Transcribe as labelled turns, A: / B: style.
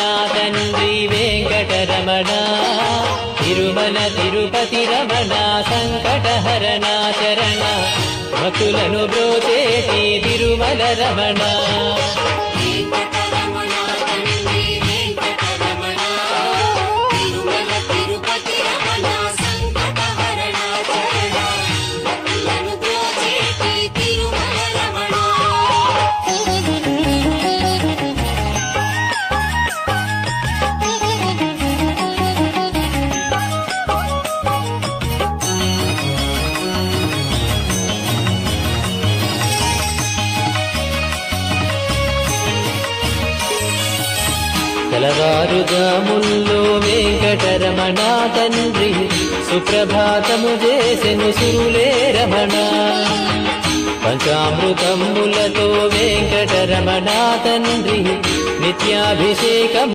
A: నా తండ్రి వెంకటరమణ. తిరుమల తిరుపతి రమణ సంకటహరణ చరణ భక్తులను బ్రోచేటి తిరుమల రమణ. తెలవారుజాముల్లో వెంకటరమణ తండ్రి సుప్రభాతము చేసెను సురులే రమణ. పంచామృతములతో వెంకటరమణ తండ్రి నిత్యాభిషేకం